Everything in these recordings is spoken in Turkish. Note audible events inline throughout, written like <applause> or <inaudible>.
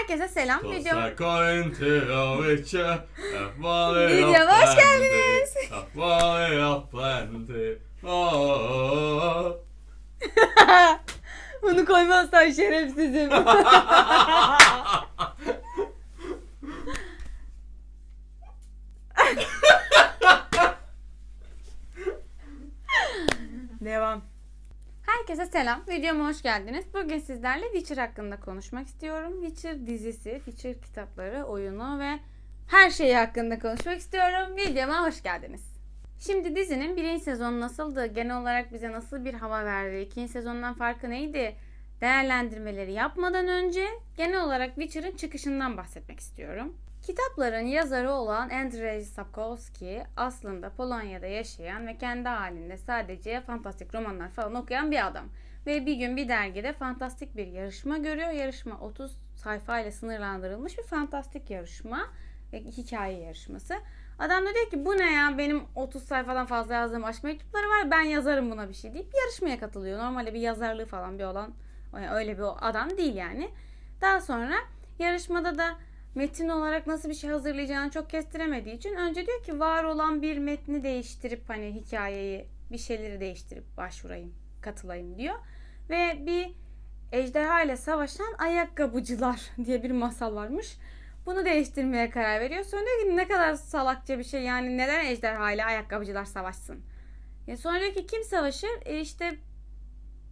Herkese selam. Video... Videoma hoş geldiniz. <laughs> Bunu koymazsan şerefsizim. <laughs> Devam. Herkese selam. Videoma hoş geldiniz. Bugün sizlerle Witcher hakkında konuşmak istiyorum. Witcher dizisi, Witcher kitapları, oyunu ve her şeyi hakkında konuşmak istiyorum. Videoma hoş geldiniz. Şimdi dizinin birinci sezonu nasıldı? Genel olarak bize nasıl bir hava verdi? İkinci sezondan farkı neydi? Değerlendirmeleri yapmadan önce genel olarak Witcher'ın çıkışından bahsetmek istiyorum. Kitapların yazarı olan Andrzej Sapkowski aslında Polonya'da yaşayan ve kendi halinde sadece fantastik romanlar falan okuyan bir adam. Ve bir gün bir dergide fantastik bir yarışma görüyor. Yarışma 30 sayfayla sınırlandırılmış bir fantastik yarışma ve hikaye yarışması. Adam da diyor ki bu ne ya benim 30 sayfadan fazla yazdığım aşk mektupları var ben yazarım buna bir şey deyip yarışmaya katılıyor. Normalde bir yazarlığı falan bir olan öyle bir adam değil yani. Daha sonra yarışmada da metin olarak nasıl bir şey hazırlayacağını çok kestiremediği için önce diyor ki var olan bir metni değiştirip hani hikayeyi bir şeyleri değiştirip başvurayım, katılayım diyor. Ve bir ejderha ile savaşan ayakkabıcılar <laughs> diye bir masal varmış. Bunu değiştirmeye karar veriyor. Sonra diyor ki ne kadar salakça bir şey yani neden ejderha ile ayakkabıcılar savaşsın? Ya sonra diyor ki kim savaşır? E işte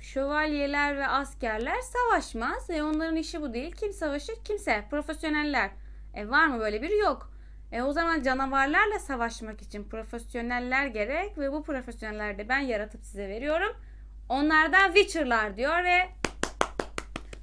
şövalyeler ve askerler savaşmaz. E onların işi bu değil. Kim savaşır? Kimse. Profesyoneller. E var mı böyle biri? Yok. E o zaman canavarlarla savaşmak için profesyoneller gerek ve bu profesyoneller de ben yaratıp size veriyorum. Onlardan Witcher'lar diyor ve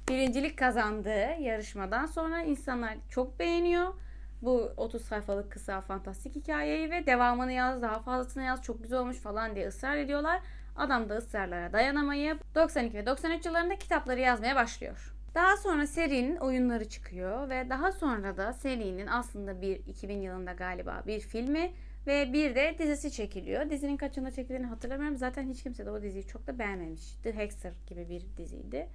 birincilik kazandığı yarışmadan sonra insanlar çok beğeniyor. Bu 30 sayfalık kısa fantastik hikayeyi ve devamını yaz, daha fazlasını yaz, çok güzel olmuş falan diye ısrar ediyorlar. Adam da ısrarlara dayanamayıp 92 ve 93 yıllarında kitapları yazmaya başlıyor. Daha sonra serinin oyunları çıkıyor ve daha sonra da serinin aslında bir 2000 yılında galiba bir filmi ve bir de dizisi çekiliyor. Dizinin kaçında çekildiğini hatırlamıyorum. Zaten hiç kimse de o diziyi çok da beğenmemiş. The Hexer gibi bir diziydi.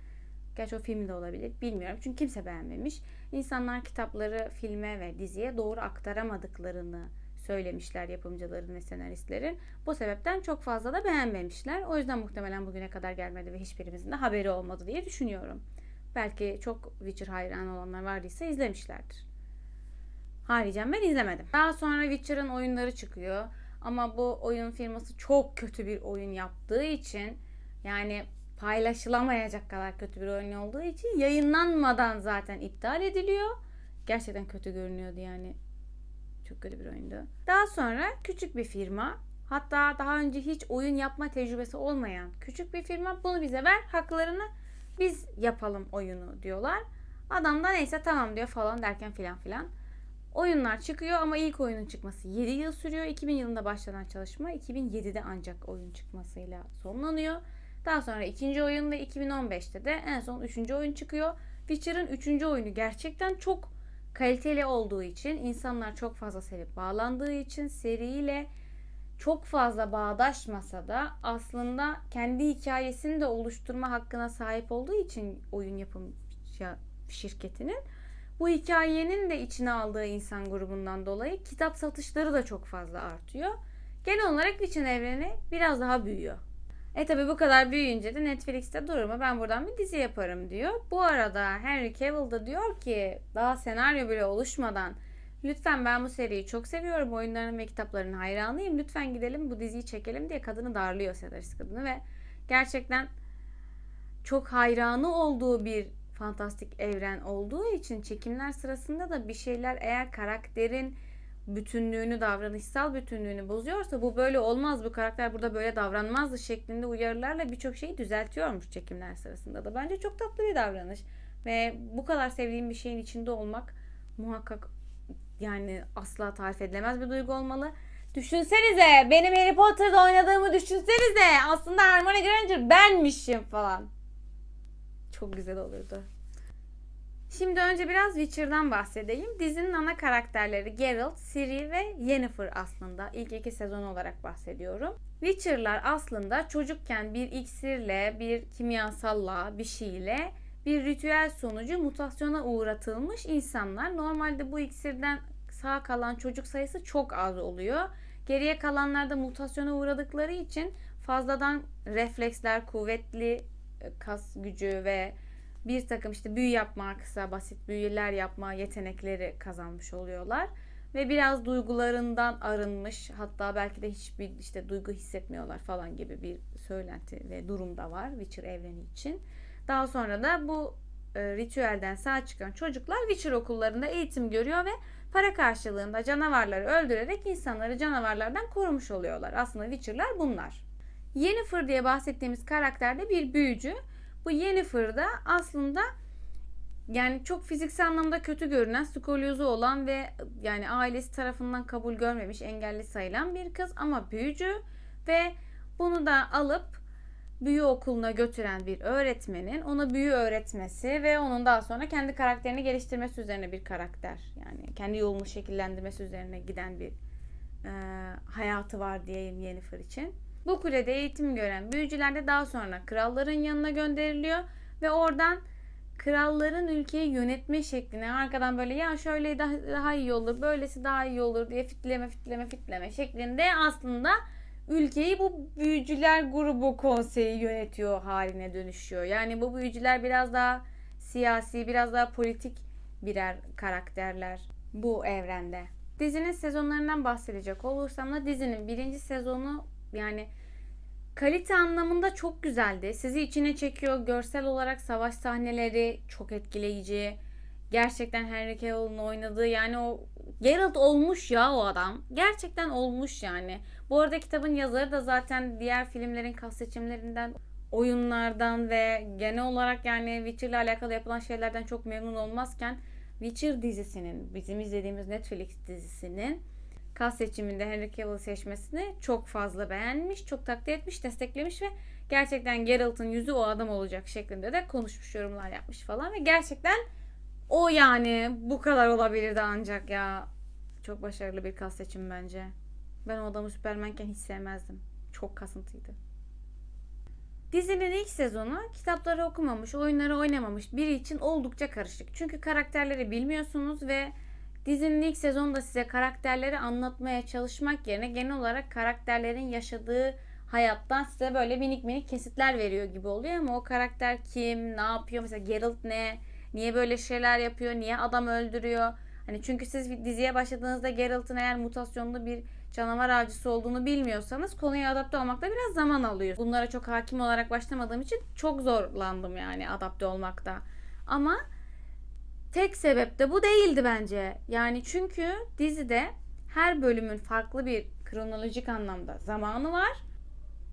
Gerçi o film de olabilir. Bilmiyorum. Çünkü kimse beğenmemiş. İnsanlar kitapları filme ve diziye doğru aktaramadıklarını söylemişler yapımcıların ve senaristlerin. Bu sebepten çok fazla da beğenmemişler. O yüzden muhtemelen bugüne kadar gelmedi ve hiçbirimizin de haberi olmadı diye düşünüyorum. Belki çok Witcher hayranı olanlar vardıysa izlemişlerdir. Haricen ben izlemedim. Daha sonra Witcher'ın oyunları çıkıyor. Ama bu oyun firması çok kötü bir oyun yaptığı için yani paylaşılamayacak kadar kötü bir oyun olduğu için yayınlanmadan zaten iptal ediliyor. Gerçekten kötü görünüyordu yani. Çok kötü bir oyundu. Daha sonra küçük bir firma hatta daha önce hiç oyun yapma tecrübesi olmayan küçük bir firma bunu bize ver haklarını biz yapalım oyunu diyorlar. Adam da neyse tamam diyor falan derken filan filan. Oyunlar çıkıyor ama ilk oyunun çıkması 7 yıl sürüyor. 2000 yılında başlanan çalışma 2007'de ancak oyun çıkmasıyla sonlanıyor. Daha sonra ikinci oyun ve 2015'te de en son üçüncü oyun çıkıyor. Witcher'ın üçüncü oyunu gerçekten çok kaliteli olduğu için, insanlar çok fazla sevip bağlandığı için seriyle çok fazla bağdaşmasa da aslında kendi hikayesini de oluşturma hakkına sahip olduğu için oyun yapım şirketinin bu hikayenin de içine aldığı insan grubundan dolayı kitap satışları da çok fazla artıyor. Genel olarak Witcher evreni biraz daha büyüyor. E tabi bu kadar büyüyünce de Netflix'te durur mu ben buradan bir dizi yaparım diyor. Bu arada Henry Cavill da diyor ki daha senaryo bile oluşmadan lütfen ben bu seriyi çok seviyorum. Oyunların ve kitapların hayranıyım. Lütfen gidelim bu diziyi çekelim diye kadını darlıyor senarist kadını ve gerçekten çok hayranı olduğu bir fantastik evren olduğu için çekimler sırasında da bir şeyler eğer karakterin bütünlüğünü, davranışsal bütünlüğünü bozuyorsa bu böyle olmaz, bu karakter burada böyle davranmazdı şeklinde uyarılarla birçok şeyi düzeltiyormuş çekimler sırasında da. Bence çok tatlı bir davranış. Ve bu kadar sevdiğim bir şeyin içinde olmak muhakkak yani asla tarif edilemez bir duygu olmalı. Düşünsenize benim Harry Potter'da oynadığımı düşünsenize. Aslında Hermione Granger benmişim falan. Çok güzel olurdu. Şimdi önce biraz Witcher'dan bahsedeyim. Dizinin ana karakterleri Geralt, Ciri ve Yennefer aslında. İlk iki sezon olarak bahsediyorum. Witcher'lar aslında çocukken bir iksirle, bir kimyasalla, bir şeyle bir ritüel sonucu mutasyona uğratılmış insanlar. Normalde bu iksirden sağ kalan çocuk sayısı çok az oluyor. Geriye kalanlar da mutasyona uğradıkları için fazladan refleksler, kuvvetli e, kas gücü ve bir takım işte büyü yapma, kısa basit büyüler yapma yetenekleri kazanmış oluyorlar. Ve biraz duygularından arınmış hatta belki de hiçbir işte duygu hissetmiyorlar falan gibi bir söylenti ve durum da var Witcher evreni için. Daha sonra da bu e, ritüelden sağ çıkan çocuklar Witcher okullarında eğitim görüyor ve para karşılığında canavarları öldürerek insanları canavarlardan korumuş oluyorlar. Aslında Witcher'lar bunlar. Yennefer diye bahsettiğimiz karakter de bir büyücü. Bu Yennefer da aslında yani çok fiziksel anlamda kötü görünen, skolyozu olan ve yani ailesi tarafından kabul görmemiş, engelli sayılan bir kız ama büyücü ve bunu da alıp büyü okuluna götüren bir öğretmenin ona büyü öğretmesi ve onun daha sonra kendi karakterini geliştirmesi üzerine bir karakter. Yani kendi yolunu şekillendirmesi üzerine giden bir e, hayatı var diyeyim Yennefer için. Bu kulede eğitim gören büyücüler de daha sonra kralların yanına gönderiliyor ve oradan kralların ülkeyi yönetme şekline arkadan böyle ya şöyle daha, daha iyi olur, böylesi daha iyi olur diye fitleme fitleme fitleme şeklinde aslında ülkeyi bu büyücüler grubu konseyi yönetiyor haline dönüşüyor. Yani bu büyücüler biraz daha siyasi, biraz daha politik birer karakterler bu evrende. Dizinin sezonlarından bahsedecek olursam da dizinin birinci sezonu yani kalite anlamında çok güzeldi. Sizi içine çekiyor. Görsel olarak savaş sahneleri çok etkileyici. Gerçekten Henry Cavill'ın oynadığı yani o Geralt olmuş ya o adam. Gerçekten olmuş yani. Bu arada kitabın yazarı da zaten diğer filmlerin kas seçimlerinden, oyunlardan ve genel olarak yani Witcher'la alakalı yapılan şeylerden çok memnun olmazken Witcher dizisinin, bizim izlediğimiz Netflix dizisinin kas seçiminde Henry Cavill seçmesini çok fazla beğenmiş, çok takdir etmiş, desteklemiş ve gerçekten Geralt'ın yüzü o adam olacak şeklinde de konuşmuş, yorumlar yapmış falan ve gerçekten o yani bu kadar olabilirdi ancak ya. Çok başarılı bir kas seçim bence. Ben o adamı Süpermenken hiç sevmezdim. Çok kasıntıydı. Dizinin ilk sezonu kitapları okumamış, oyunları oynamamış biri için oldukça karışık. Çünkü karakterleri bilmiyorsunuz ve dizinin ilk sezonunda size karakterleri anlatmaya çalışmak yerine genel olarak karakterlerin yaşadığı hayattan size böyle minik minik kesitler veriyor gibi oluyor ama o karakter kim, ne yapıyor, mesela Geralt ne, niye böyle şeyler yapıyor, niye adam öldürüyor. Hani çünkü siz diziye başladığınızda Geralt'ın eğer mutasyonlu bir canavar avcısı olduğunu bilmiyorsanız konuya adapte olmakta biraz zaman alıyor. Bunlara çok hakim olarak başlamadığım için çok zorlandım yani adapte olmakta. Ama tek sebep de bu değildi bence. Yani çünkü dizide her bölümün farklı bir kronolojik anlamda zamanı var.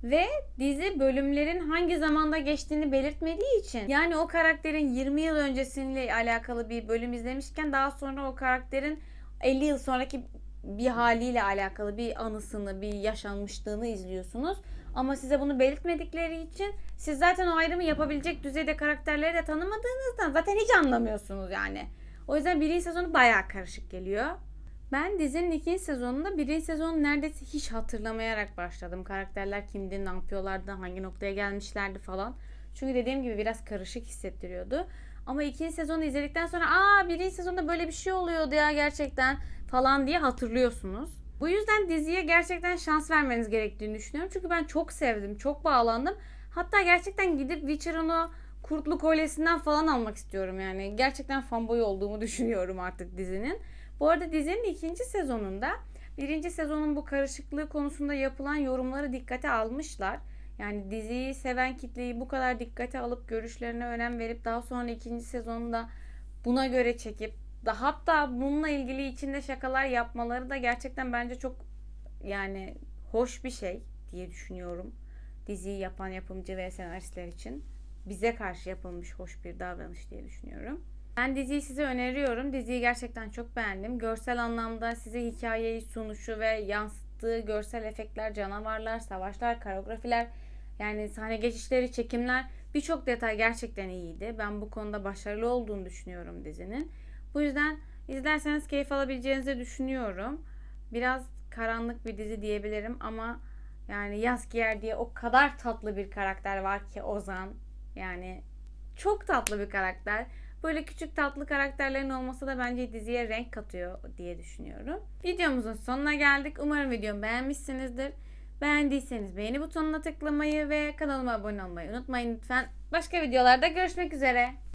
Ve dizi bölümlerin hangi zamanda geçtiğini belirtmediği için yani o karakterin 20 yıl öncesiyle alakalı bir bölüm izlemişken daha sonra o karakterin 50 yıl sonraki bir haliyle alakalı bir anısını, bir yaşanmışlığını izliyorsunuz. Ama size bunu belirtmedikleri için siz zaten o ayrımı yapabilecek düzeyde karakterleri de tanımadığınızdan zaten hiç anlamıyorsunuz yani. O yüzden birinci sezonu bayağı karışık geliyor. Ben dizinin ikinci sezonunda birinci sezonu neredeyse hiç hatırlamayarak başladım. Karakterler kimdi, ne yapıyorlardı, hangi noktaya gelmişlerdi falan. Çünkü dediğim gibi biraz karışık hissettiriyordu. Ama ikinci sezonu izledikten sonra aa birinci sezonda böyle bir şey oluyordu ya gerçekten falan diye hatırlıyorsunuz. Bu yüzden diziye gerçekten şans vermeniz gerektiğini düşünüyorum. Çünkü ben çok sevdim, çok bağlandım. Hatta gerçekten gidip Witcher'ın o kurtlu kolyesinden falan almak istiyorum yani. Gerçekten fanboy olduğumu <laughs> düşünüyorum artık dizinin. Bu arada dizinin ikinci sezonunda birinci sezonun bu karışıklığı konusunda yapılan yorumları dikkate almışlar. Yani diziyi seven kitleyi bu kadar dikkate alıp görüşlerine önem verip daha sonra ikinci sezonunda buna göre çekip da hatta bununla ilgili içinde şakalar yapmaları da gerçekten bence çok yani hoş bir şey diye düşünüyorum. Diziyi yapan yapımcı ve senaristler için bize karşı yapılmış hoş bir davranış diye düşünüyorum. Ben diziyi size öneriyorum. Diziyi gerçekten çok beğendim. Görsel anlamda size hikayeyi sunuşu ve yansıttığı görsel efektler, canavarlar, savaşlar, koreografiler, yani sahne geçişleri, çekimler birçok detay gerçekten iyiydi. Ben bu konuda başarılı olduğunu düşünüyorum dizinin. Bu yüzden izlerseniz keyif alabileceğinizi düşünüyorum. Biraz karanlık bir dizi diyebilirim ama yani Yaskiyer diye o kadar tatlı bir karakter var ki Ozan. Yani Çok tatlı bir karakter. Böyle küçük tatlı karakterlerin olması da bence diziye renk katıyor diye düşünüyorum. Videomuzun sonuna geldik. Umarım videomu beğenmişsinizdir. Beğendiyseniz beğeni butonuna tıklamayı ve kanalıma abone olmayı unutmayın lütfen. Başka videolarda görüşmek üzere.